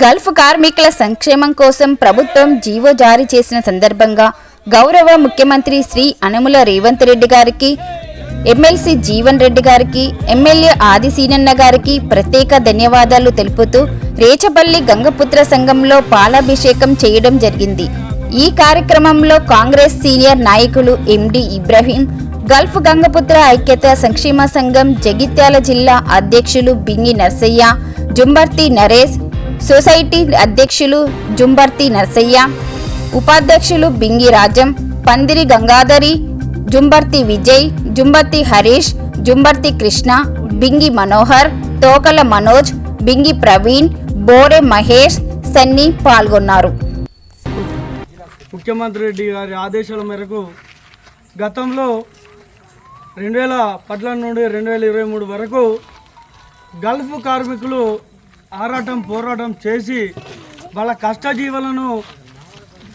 Gulf కార్మికుల సంక్షేమం కోసం ప్రభుత్వం జీవో జారీ చేసిన సందర్భంగా గౌరవ ముఖ్యమంత్రి శ్రీ అనుముల రేవంత్ రెడ్డి గారికి ఎమ్మెల్సీ జీవన్ రెడ్డి గారికి ఎమ్మెల్యే ఆది సీనన్న గారికి ప్రత్యేక ధన్యవాదాలు తెలుపుతూ రేచపల్లి గంగపుత్ర సంఘంలో పాలాభిషేకం చేయడం జరిగింది. ఈ కార్యక్రమంలో కాంగ్రెస్ సీనియర్ నాయకులు ఎండి ఇబ్రహీం గల్ఫ్ గంగపుత్ర ఐక్యత సంక్షేమ సంఘం జగిత్యాల జిల్లా అధ్యక్షులు బింగి నర్సయ్య జుంబర్తి నరేష్ సొసైటీ అధ్యక్షులు జుంబర్తి నర్సయ్య ఉపాధ్యక్షులు బింగి రాజం పందిరి గంగాధరి జుంబర్తి విజయ్ జుంబర్తి హరీష్ జుంబర్తి కృష్ణ బింగి మనోహర్ తోకల మనోజ్ బింగి ప్రవీణ్ బోరే మహేష్ సన్నీ పాల్గొన్నారు. ముఖ్యమంత్రి రెడ్డి గారి ఆదేశాల మేరకు గతంలో రెండు వేల పద్నాలుగు నుండి రెండు వేల ఇరవై మూడు వరకు గల్ఫ్ కార్మికులు ఆరాటం పోరాటం చేసి వాళ్ళ కష్టజీవులను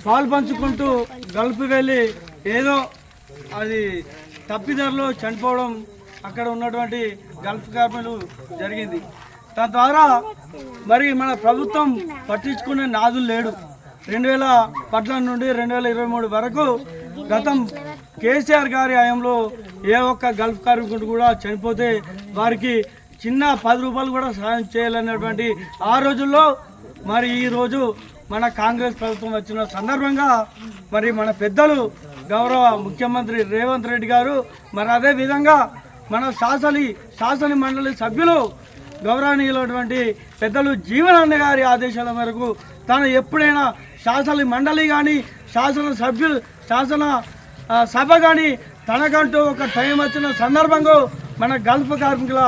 పాల్పంచుకుంటూ గల్ఫ్ వెళ్ళి ఏదో అది తప్పిదారులు చనిపోవడం అక్కడ ఉన్నటువంటి గల్ఫ్ కార్మికులు జరిగింది. తద్వారా మరి మన ప్రభుత్వం పట్టించుకునే నాదులు లేడు. రెండు వేల పద్నాలుగు నుండి రెండు వేల ఇరవై మూడు వరకు గతం కేసీఆర్ గారి హయాంలో ఏ ఒక్క గల్ఫ్ కార్మికుడు కూడా చనిపోతే వారికి చిన్న పది రూపాయలు కూడా సహాయం చేయాలనేటువంటి ఆ రోజుల్లో మరి ఈ రోజు మన కాంగ్రెస్ ప్రభుత్వం వచ్చిన సందర్భంగా మరి మన పెద్దలు గౌరవ ముఖ్యమంత్రి రేవంత్ రెడ్డి గారు మరి అదే విధంగా మన శాసని శాసన మండలి సభ్యులు గౌరవనీయులైనటువంటి పెద్దలు జీవనాన్న గారి ఆదేశాల మేరకు తాను ఎప్పుడైనా శాసన మండలి కానీ శాసన సభ్యులు శాసన సభ కానీ తనకంటూ ఒక టైం వచ్చిన సందర్భంగా మన గల్ఫ్ కార్మికుల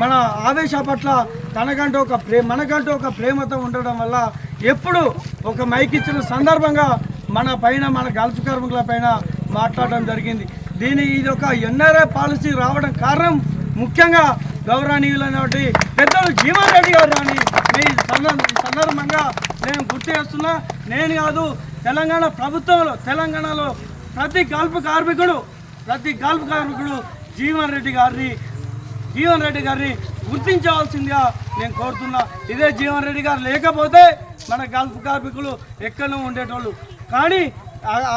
మన ఆవేశ పట్ల తనకంటూ ఒక ప్రే మనకంటూ ఒక ప్రేమతో ఉండడం వల్ల ఎప్పుడు ఒక మైక్ ఇచ్చిన సందర్భంగా మన పైన మన గల్ఫ్ కార్మికుల పైన మాట్లాడడం జరిగింది. దీని ఇది ఒక ఎన్ఆర్ఐ పాలసీ రావడం కారణం ముఖ్యంగా గౌరవనీయులైనటువంటి పెద్దలు జీవన్ రెడ్డి గారు అని మీ ఈ సందర్భంగా నేను గుర్తు చేస్తున్నా. నేను కాదు తెలంగాణ ప్రభుత్వంలో తెలంగాణలో ప్రతి గల్ఫ్ కార్మికుడు ప్రతి గల్ఫ్ కార్మికుడు జీవన్ రెడ్డి గారిని జీవన్ రెడ్డి గారిని గుర్తించవలసిందిగా నేను కోరుతున్నా. ఇదే జీవన్ రెడ్డి గారు లేకపోతే మన గల్ఫ్ కార్మికులు ఎక్కడో ఉండేటోళ్ళు. కానీ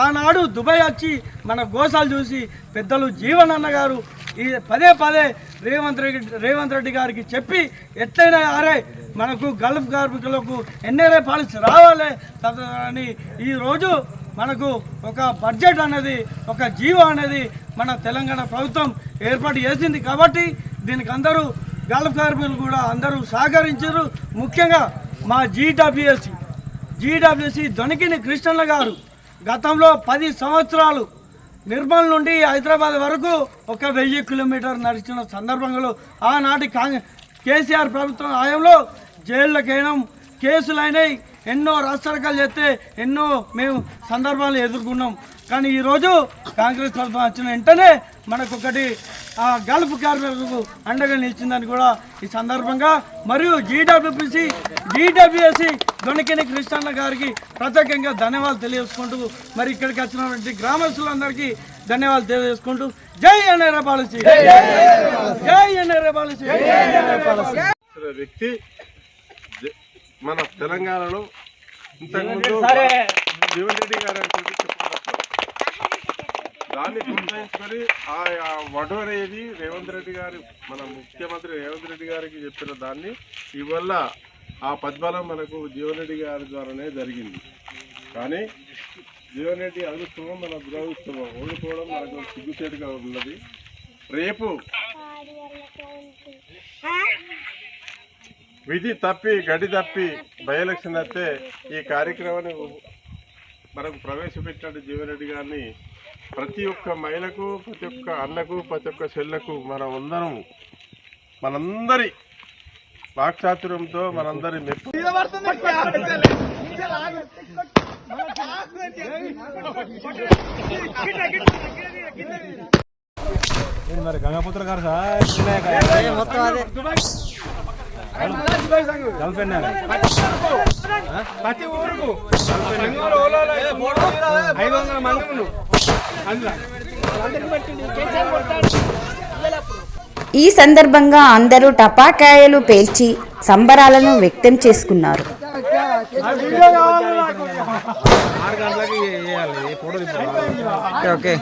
ఆనాడు దుబాయ్ వచ్చి మన గోసాలు చూసి పెద్దలు జీవన్ అన్న గారు ఈ పదే పదే రేవంత్ రెడ్డి రేవంత్ రెడ్డి గారికి చెప్పి ఎట్లయినా అరే మనకు గల్ఫ్ కార్మికులకు ఎన్ఆర్ఐ పాలసీ రావాలి అని ఈరోజు మనకు ఒక బడ్జెట్ అనేది ఒక జీవో అనేది మన తెలంగాణ ప్రభుత్వం ఏర్పాటు చేసింది కాబట్టి దీనికి అందరూ గల్ఫ్ కార్మికులు కూడా అందరూ సహకరించారు. ముఖ్యంగా మా జీడబ్ల్యూఎస్సి జీడబ్ల్యూసి దొనికిని కృష్ణన్న గారు గతంలో పది సంవత్సరాలు నిర్మల్ నుండి హైదరాబాద్ వరకు ఒక వెయ్యి కిలోమీటర్ నడిచిన సందర్భంలో ఆనాటి కాంగ్రెస్ కేసీఆర్ ప్రభుత్వం హయాంలో జైళ్ళకైనా కేసులైనాయి ఎన్నో రాష్ట్రకాలు చేస్తే ఎన్నో మేము సందర్భాలు ఎదుర్కొన్నాం. కానీ ఈరోజు కాంగ్రెస్ ప్రభుత్వం వచ్చిన వెంటనే మనకొకటి ఆ గల్ఫ్ కార్మికులకు అండగా నిలిచిందని కూడా ఈ సందర్భంగా మరియు జీడబ్ల్యూపిసి జీడబ్ల్యూఎస్సి దొనికిని కృష్ణన్న గారికి ప్రత్యేకంగా ధన్యవాదాలు తెలియజేసుకుంటూ మరి ఇక్కడికి వచ్చినటువంటి గ్రామస్తులందరికీ ధన్యవాదాలు తెలియజేసుకుంటూ జై ఎన్ఆర్ఏ పాలసీ. జై ఎన్ఆర్ఏ పాలసీ. వ్యక్తి జ- మన తెలంగాణలో ఇంతకుముందు జీవన్ రెడ్డి గారు దాన్ని గుర్తించుకొని ఆ ఆ వడు అనేది రేవంత్ రెడ్డి గారి మన ముఖ్యమంత్రి రేవంత్ రెడ్డి గారికి చెప్పిన దాన్ని ఇవల్ల ఆ పద్మలం మనకు జీవన్ రెడ్డి గారి ద్వారానే జరిగింది. కానీ జీవన్ రెడ్డి అదృష్టమో మన దురదృష్టమో. ఓడిపోవడం మనకు సిగ్గుచేటుగా ఉన్నది. రేపు విధి తప్పి గడి తప్పి బై ఎలక్షన్ అయితే ఈ కార్యక్రమాన్ని మనకు ప్రవేశపెట్టినట్టు జీవరెడ్డి గారిని ప్రతి ఒక్క మహిళకు ప్రతి ఒక్క అన్నకు ప్రతి ఒక్క చెల్లకు మనం అందరం మనందరి వాక్చాతుర్యంతో మనందరి మెప్పు. మరి గంగాపుత్ర గారు సార్? మొత్తం అదే. ప్రతి ఊరుకు ఐదు వందల మంది అందులో ఈ సందర్భంగా అందరూ టపాకాయలు పేల్చి సంబరాలను వ్యక్తం చేసుకున్నారు. ఓకే.